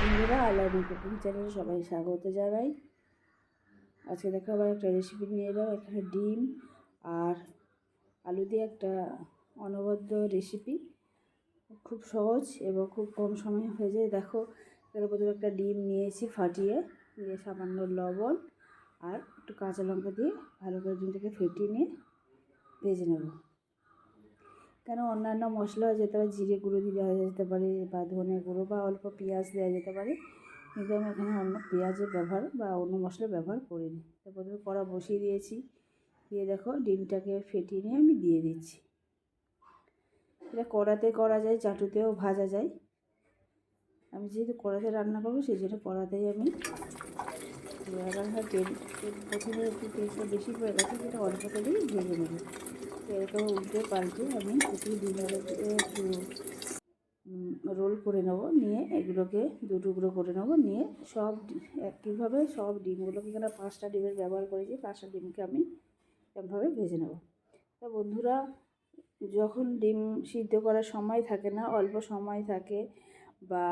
বন্ধুরা আলাদা কুকিং চ্যানেলে সবাই স্বাগত জানাই। আজকে দেখো আবার একটা রেসিপি নিয়ে এলাম, এখানে ডিম আর আলু দিয়ে একটা অনবদ্য রেসিপি খুব সহজ এবং খুব কম সময়ে হয়ে যায়। দেখো এর প্রথমে একটা ডিম নিয়েছি ফাটিয়ে, দিয়ে সামান্য লবণ আর একটু কাঁচা লঙ্কা দিয়ে ভালো করে ডিমটাকে ফেটিয়ে নিয়ে ভেজে নেব। কেন অন্যান্য মশলা যেতে পারে জিরে গুঁড়ো দিয়ে দেওয়া যেতে পারে বা ধনে গুঁড়ো বা অল্প পেঁয়াজ দেওয়া যেতে পারে। কিন্তু আমি এখানে অন্য পেঁয়াজের ব্যবহার বা অন্য মশলা ব্যবহার করিনি। তো প্রথমে কড়া বসিয়ে দিয়েছি। দিয়ে দেখো ডিমটাকে ফেটিয়ে নিয়ে আমি দিয়ে দিচ্ছি। এটা কড়াতে করা যায়, চাটুতেও ভাজা যায়। আমি যেহেতু কড়াতে রান্না করব, সেই জন্য কড়াতেই আমি তেল প্রথমে একটু তেলটা বেশি করে গেছে সেটা অল্প করেই ভেজে নেব। এরকম উল্টে পাল্টে আমি ডিমের একটু রোল করে নেব, নিয়ে এগুলোকে দু টুকরো করে নেব, নিয়ে সব একইভাবে সব ডিমগুলোকে এখানে পাঁচটা ডিমের ব্যবহার করেছি, পাঁচটা ডিমকে আমি এভাবে ভেজে নেব। তা বন্ধুরা, যখন ডিম সিদ্ধ করার সময় থাকে না, অল্প সময় থাকে, বা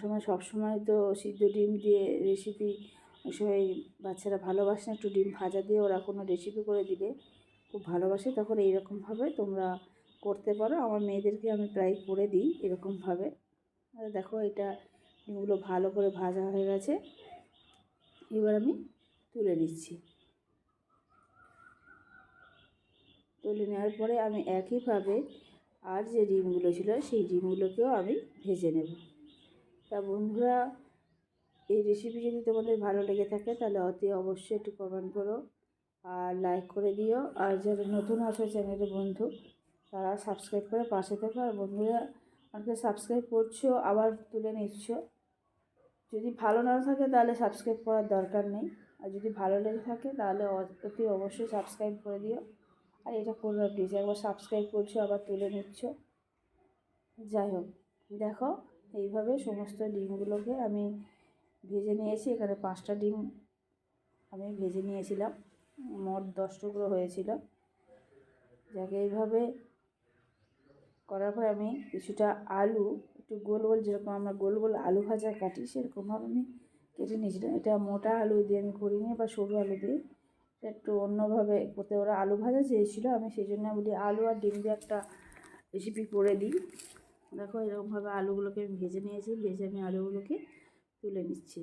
সময় সব সময় তো সিদ্ধ ডিম দিয়ে রেসিপি সময় বাচ্চারা ভালোবাসে না, একটু ডিম ভাজা দিয়ে ওরা কোনো রেসিপি করে দিলে খুব ভালোবাসে, তখন এইরকমভাবে তোমরা করতে পারো। আমার মেয়েদেরকে আমি প্রায় করে দিই এরকমভাবে। দেখো এটা ডিমগুলো ভালো করে ভাজা হয়ে গেছে। এবার আমি তুলে নিচ্ছি। তুলে নেওয়ার পরে আমি একইভাবে আর যে ডিমগুলো ছিল, সেই ডিমগুলোকেও আমি ভেজে নেব। তা বন্ধুরা, এই রেসিপি যদি তোমাদের ভালো লেগে থাকে, তাহলে অতি অবশ্যই একটু কমেন্ট করো। আর লাইক করে দিও। আর যারা নতুন আসো চ্যানেলের বন্ধু, তারা সাবস্ক্রাইব করে পাশে থেকো। আর বন্ধুরা, আমাকে সাবস্ক্রাইব করছ, আবার তুলে নিচ্ছ। যদি ভালো না থাকে তাহলে সাবস্ক্রাইব করার দরকার নেই। আর যদি ভালো লেগে থাকে তাহলে অতি অবশ্যই সাবস্ক্রাইব করে দিও। আর এটা করবে প্লিজ একবার সাবস্ক্রাইব করছ, আবার তুলে নিচ্ছ। যাই হোক, দেখো, এইভাবে সমস্ত ডিমগুলোকে আমি ভেজে নিয়েছি। এখানে পাঁচটা ডিম আমি ভেজে নিয়েছিলাম। মোট দশ টুকরো হয়েছিল। যাকে এইভাবে করার পরে আমি কিছুটা আলু, একটু গোল গোল যেরকম আমরা গোল গোল আলু ভাজা কাটি, সেরকমভাবে আমি কেটে নিয়েছিলাম। এটা মোটা আলু দিয়ে আমি করিনি বা সরু আলু দিয়ে। একটু অন্যভাবে করতে ওরা আলু ভাজা চেয়েছিলো, আমি সেই জন্য বলি আলু আর ডিম দিয়ে একটা রেসিপি করে দিই। দেখো এরকমভাবে আলুগুলোকে আমি ভেজে নিয়েছি, ভেজে আমি আলুগুলোকে তুলে নিচ্ছি।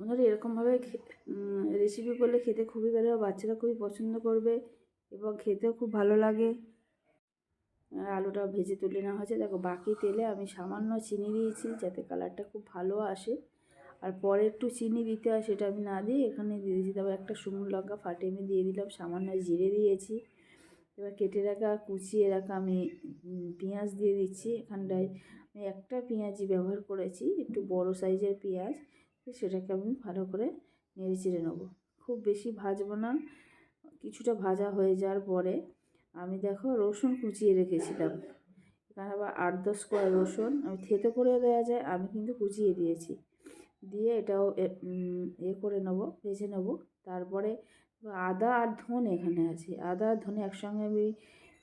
বন্ধুরা এরকমভাবে রেসিপি করলে খেতে খুবই ভালো বাচ্চারা খুবই পছন্দ করবে এবং খেতেও খুব ভালো লাগে। আলুটা ভেজে তুলে নেওয়া হয়েছে। দেখো, বাকি তেলে আমি সামান্য চিনি দিয়েছি যাতে কালারটা খুব ভালো আসে। আর পরে একটু চিনি দিতে হয় সেটা আমি না দিয়ে এখানে দিয়ে দিয়েছি। তারপর একটা শুকনো লঙ্কা ফাটে আমি দিয়ে দিলাম, সামান্য জিরে দিয়েছি। এবার কেটে রাখা, কুচিয়ে রাখা আমি পেঁয়াজ দিয়ে দিচ্ছি। এখানটায় আমি একটা পেঁয়াজই ব্যবহার করেছি, একটু বড় সাইজের পেঁয়াজ। সেটাকে আমি ভালো করে নেড়ে চেড়ে নেব। খুব বেশি ভাজবো না, কিছুটা ভাজা হয়ে যাওয়ার পরে আমি দেখো রসুন কুচিয়ে রেখেছিলাম। এখানে আবার আট দশ কোয়া রসুন, আমি থেতো করেও দেওয়া যায়, আমি কিন্তু কুচিয়ে দিয়েছি। দিয়ে এটাও এ করে নেব, ভেজে নেব। তারপরে আদা আর ধনে এখানে আছে, আদা আর ধনে একসঙ্গে আমি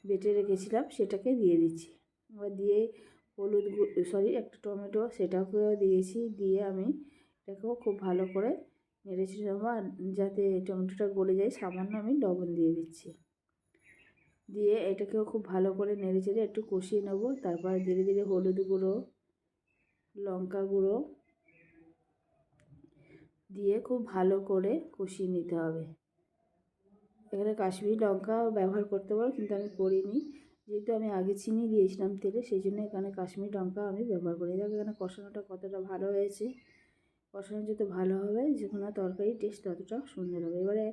বেটে রেখেছিলাম, সেটাকে দিয়ে দিচ্ছি। এবার দিয়ে হলুদ সরি, একটা টমেটো সেটাকেও দিয়েছি, দিয়ে আমি এটাকেও খুব ভালো করে নেড়েছি নেব যাতে টমেটোটা গলে যায়, সামান্য আমি লবণ দিয়ে দিচ্ছি। দিয়ে এটাকেও খুব ভালো করে নেড়ে চেড়ে একটু কষিয়ে নেব, তারপর ধীরে ধীরে হলুদ গুঁড়ো, লঙ্কা গুঁড়ো দিয়ে খুব ভালো করে কষিয়ে নিতে হবে। এখানে কাশ্মীরি লঙ্কা ব্যবহার করতে পারো, কিন্তু আমি করিনি। যেহেতু আমি আগে চিনি দিয়েছিলাম তেলে, সেই জন্য এখানে কাশ্মীরি লঙ্কা আমি ব্যবহার করি দেখো এখানে কষানোটা কতটা ভালো হয়েছে। কষানো যত ভালো হবে যে কোনো তরকারি টেস্ট ততটা সুন্দর হবে। এবারে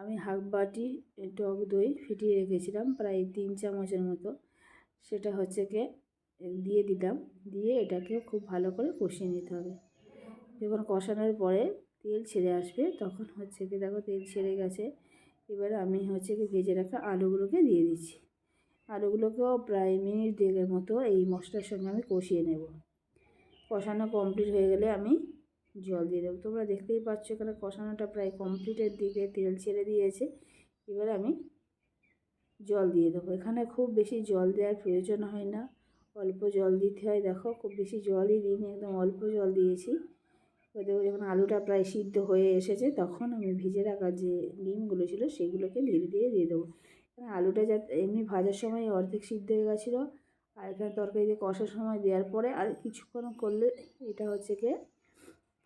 আমি হাফ বাটি টক দই ফিটিয়ে রেখেছিলাম, প্রায় তিন চামচের মতো। সেটা হচ্ছে কে দিয়ে দিলাম, দিয়ে এটাকে খুব ভালো করে কষিয়ে নিতে হবে। যখন কষানোর পরে তেল ছেড়ে আসবে, তখন হচ্ছে কি দেখো তেল ছেড়ে গেছে। এবারে আমি হচ্ছে কি ভেজে রাখা আলুগুলোকে দিয়ে দিচ্ছি। আলুগুলোকেও প্রায় মিনিট দেড়ের মতো এই মশলার সঙ্গে আমি কষিয়ে নেব। কষানো কমপ্লিট হয়ে গেলে আমি জল দিয়ে দেবো। তোমরা দেখতেই পাচ্ছ এখানে কষানোটা প্রায় কমপ্লিটের দিকে, তেল ছেড়ে দিয়েছে। এবার আমি জল দিয়ে দেবো। এখানে খুব বেশি জল দেওয়ার প্রয়োজন হয় না। অল্প জল দিতে হয়। দেখো, খুব বেশি জলই দিইনি, একদম অল্প জল দিয়েছি। এবার দেখো, যখন আলুটা প্রায় সিদ্ধ হয়ে এসেছে, তখন আমি ভিজে রাখা যে ডিমগুলো ছিল, সেগুলোকে ধীরে ধীরে দিয়ে দেবো। এখানে আলুটা যাতে এমনি ভাজার সময় অর্ধেক সিদ্ধ হয়ে গেছিল। আর এখানে তরকারিতে কষার সময় দেওয়ার পরে আর কিছুক্ষণ করলে, এটা হচ্ছে গিয়ে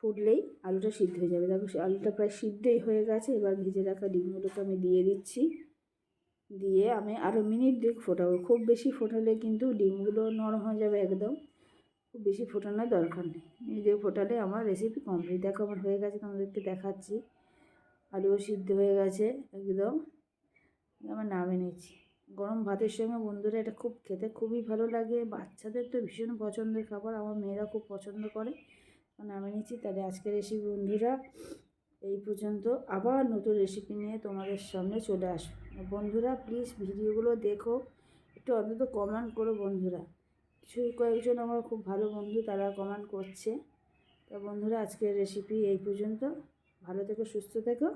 ফুটলেই আলুটা সিদ্ধ হয়ে যাবে। দেখো আলুটা প্রায় সিদ্ধই হয়ে গেছে। এবার ভেজে রাখা ডিমগুলোকে আমি দিয়ে দিচ্ছি। দিয়ে আমি আরও মিনিট দুই ফোটাবো। খুব বেশি ফোটালে কিন্তু ডিমগুলো নরম হয়ে যাবে একদম। খুব বেশি ফোটানোর দরকার নেই। মিনিট দুই ফোটালে আমার রেসিপি কমপ্লিট দেখো, আমার হয়ে গেছে, তোমাদেরকে দেখাচ্ছি। আলুও সিদ্ধ হয়ে গেছে একদম। আমার নামে নিচ্ছি। গরম ভাতের সঙ্গে বন্ধুরা, এটা খুব খেতে খুবই ভালো লাগে। বাচ্চাদের তো ভীষণ পছন্দের খাবার। আমার মেয়েরা খুব পছন্দ করে। নামে নিচ্ছি। তাহলে আজকের রেসিপি, বন্ধুরা, এই পর্যন্ত। আবার নতুন রেসিপি নিয়ে তোমাদের সামনে চলে আসব। বন্ধুরা প্লিজ ভিডিওগুলো দেখো। একটু অন্তত কমেন্ট করো, বন্ধুরা। কিছু কয়েকজন আমার খুব ভালো বন্ধু, তারা কমেন্ট করছে। তো বন্ধুরা, আজকের রেসিপি এই পর্যন্ত। ভালো থেকো, সুস্থ থেকো।